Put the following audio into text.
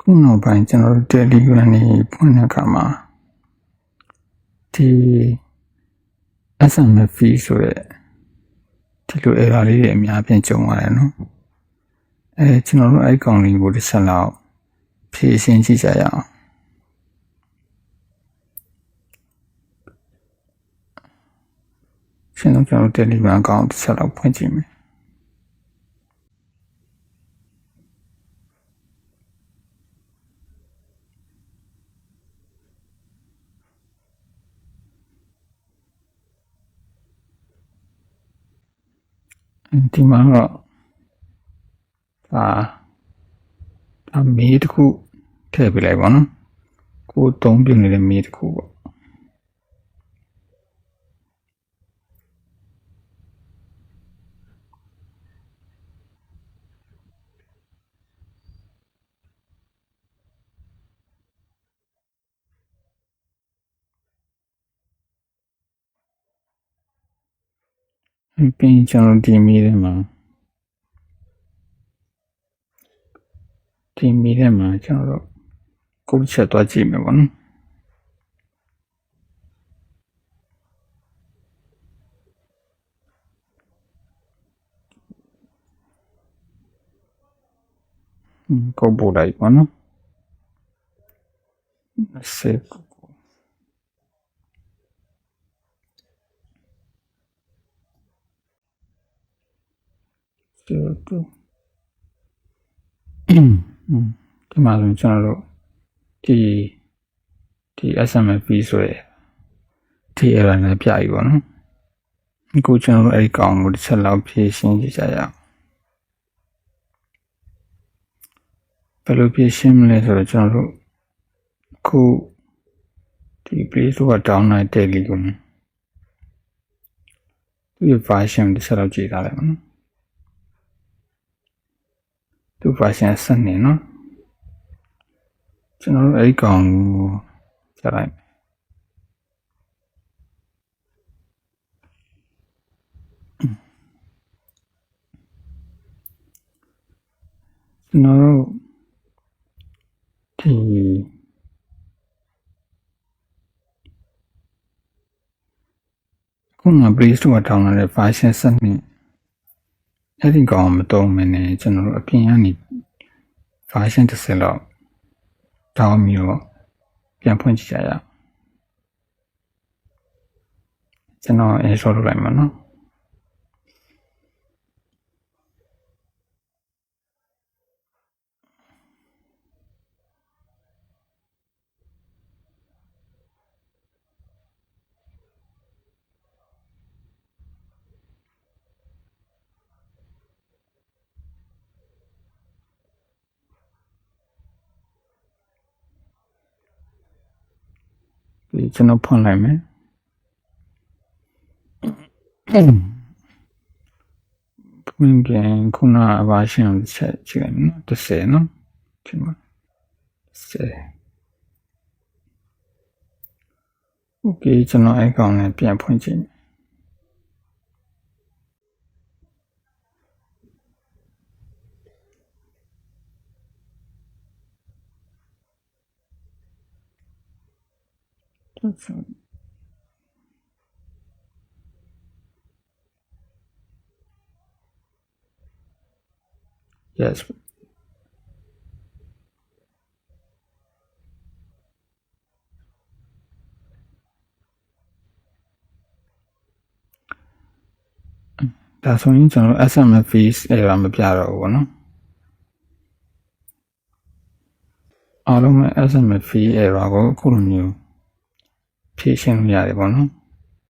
ခုနောက်ပိုင်းကျွန်တော်တို့ Telegram နေဖွင့်တဲ့အခါမှာဒီ SMS fee ဆိုတဲ့ဒီလို error လေးတွေအများပြန်ကြုံရတယ်နော်အဲကျွန်တော်တို့အဲ့ဒီကောင်လေးကိုတစ်ချက်လောက်ဖြည့်ရှင်းကြည့်ကြရအောင်ရှင်းတော့ကျွန်တော်တို့ Telegram အကောင့်တစ်ချက်လောက်ဖွင့်ကြည့်မယ် ဒီမှာတော့ဒါဒါမေးတစ်ခုထည့်ပေးလိုက်ပါနော်ကိုယ်သုံးပြနေတဲ့မေးတစ်ခုပေါ့ ပြီးရင်ကျွန်တော်ဒီမေးထဲမှာဒီမေးထဲမှာကျွန်တော်တို့ကိုယ်တစ်ချက်သွားကြည့်မယ်ပေါ့နော် อืมကိုပို့လိုက်ပါနော်စေကိုစေကို อืมဒီမှာဆိုရင်ကျွန်တော်တို့ဒီဒီ SMFP ဆိုရယ်ဒီ error နဲ့ပြပြီပေါ့နော်အခုကျွန်တော်တို့အဲ့ဒီကောင်ကိုတစ်ချက်လောက်ဖြည့်ရှင်းကြည့်ကြရအောင်ဘယ်လိုပြင်ရှင်းမလဲဆိုတော့ကျွန်တော်တို့အခုဒီ Play Store က download တဲ့လီကိုသူရဲ့ version တစ်ချက်တော့ကြည့်ထားလိုက်ပါနော်သူ version ဆက်နေနော်ကျွန်တော်တို့အဲ့ဒီကောင်ကိုကြားလိုက်မယ်ကျွန်တော်တို့ဒီခုန Play Store က download တဲ့ version 7နဲ့ အဲ့ဒီကောင်မတုံးမနေကျွန်တော်တို့အပြင်ကနေ version 10လောက် down ပြီးတော့ပြန်ဖွင့်ကြည့်ကြရအောင်ကျွန်တော် install လုပ်လိုက်မှာနော် ဒီကျွန်တော်ဖွင့်လိုက်မယ်ဖွင့်ပြန်ခုနအပါရှင်းချက်ကြည့်နော်30နော်ဒီမှာ30 Okay ကျွန်တော်အကောင်နဲ့ပြန်ဖွင့်ကြည့် မယ် Yes. ။ဒါဆိုရင်ကျွန်တော် SMS fees အဲ့ဒါမပြတော့ဘူးဗောနော်။အားလုံးပဲ SMS fee error ကိုအခုလိုမျိုး ဖြည့်ရှင်းလို့ရတယ်ဗောနော်။